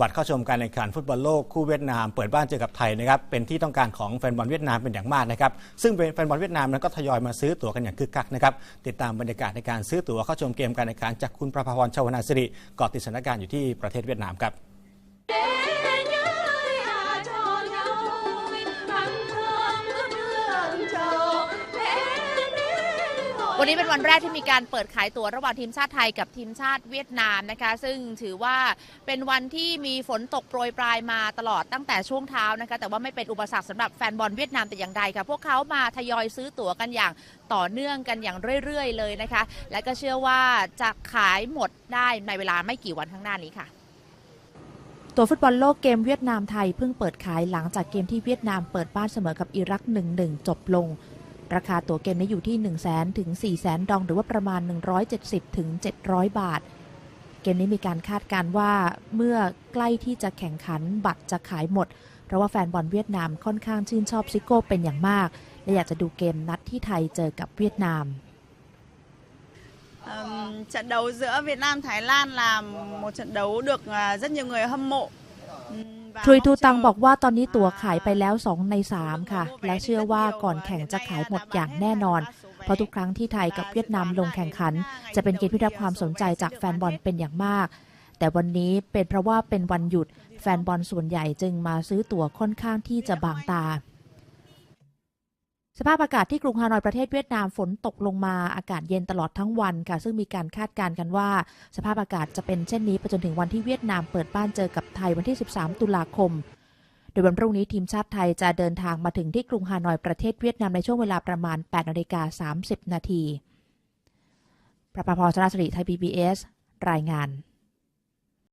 บัตรเข้าชมการแข่งขันฟุตบอลโลกคู่เวียดนามเปิดบ้านเจอกับไทยนะครับเป็นที่ต้องการของแฟนบอลเวียดนามเป็นอย่างมากนะครับซึ่งแฟนบอลเวียดนามนั้นก็ทยอยมาซื้อตั๋วกันอย่างคึกคักนะครับติดตามบรรยากาศในการซื้อตั๋วเข้าชมเกมการแข่งขันจากคุณประภพรชาวนาสิริเกาะติดสถานการณ์อยู่ที่ประเทศเวียดนามครับ วันนี้เป็นวันแรกที่มีการเปิดขายตั๋วระหว่างทีมชาติไทยกับทีมชาติเวียดนามนะคะ ซึ่งถือว่าเป็นวันที่มีฝนตกโปรยปลายมาตลอดตั้งแต่ช่วงเช้านะคะ แต่ว่าไม่เป็นอุปสรรคสำหรับแฟนบอลเวียดนามแต่อย่างใดค่ะ พวกเขามาทยอยซื้อตั๋วกันอย่างต่อเนื่องกันอย่างเรื่อยๆ เลยนะคะ และก็เชื่อว่าจะขายหมดได้ในเวลาไม่กี่วันข้างหน้านี้ค่ะตัวฟุตบอลโลกเกมเวียดนามไทยเพิ่งเปิดขายหลังจากเกมที่เวียดนามเปิดบ้านเสมอกับอิรัก 1-1 จบลง ราคาตั๋วเกมนี้อยู่ที่ 1 0 0 0 0แถึง4 0 0 0 0ดอง หรือว่าประมาณ 170ถึง700 บาท เกมนี้มีการคาดการณ์ว่าเมื่อใกล้ที่จะแข่งขันบัตรจะขายหมด เพราะว่าแฟนบอลเวียดนามค่อนข้างชื่นชอบซิโก้เป็นอย่างมาก และอยากจะดูเกมนัดที่ไทยเจอกับเวียดนาม trận đấu giữa Việt Nam Thái Lan là một trận đấu được rất nhiều người hâm mộ. ทรุยทูตังบอกว่าตอนนี้ตั๋วขายไปแล้ว 2 ใน 3 ค่ะ และเชื่อว่าก่อนแข่งจะขายหมดอย่างแน่นอน เพราะทุกครั้งที่ไทยกับเวียดนามลงแข่งขัน จะเป็นเกมที่ได้รับความสนใจจากแฟนบอลเป็นอย่างมาก แต่วันนี้เป็นเพราะว่าเป็นวันหยุด แฟนบอลส่วนใหญ่จึงมาซื้อตั๋วค่อนข้างที่จะบางตา สภาพอากาศที่กรุงฮานอยประเทศเวียดนามฝนตกลงมาอากาศเย็นตลอดทั้งวันค่ะ ซึ่งมีการคาดการณ์กันว่า สภาพอากาศจะเป็นเช่นนี้ไปจนถึงวันที่เวียดนามเปิดบ้านเจอกับไทยวันที่ 13 ตุลาคม โดยวันพรุ่งนี้ทีมชาติไทยจะเดินทางมาถึงที่กรุงฮานอยประเทศเวียดนามในช่วงเวลาประมาณ8นาฬิกา30 นาทีประภาพรชนาสริไทย PBS รายงาน